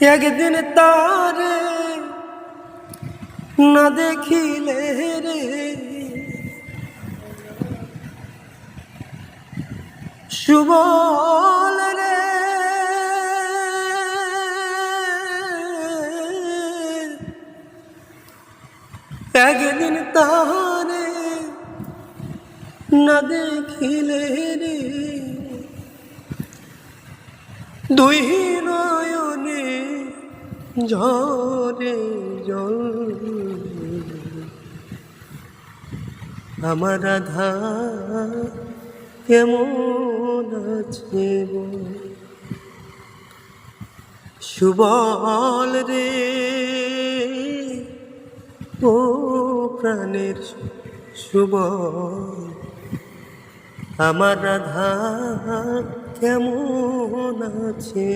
একদিন তারে না দেখিলে রে। সুবল রে। একদিন তারে না দেখিলে রে। দুই নয়নে ঝরে জল। আমার রাধা কেমন আছে বল? সুবল রে, ও প্রাণের সুবল। আমার রাধা কেমন আছে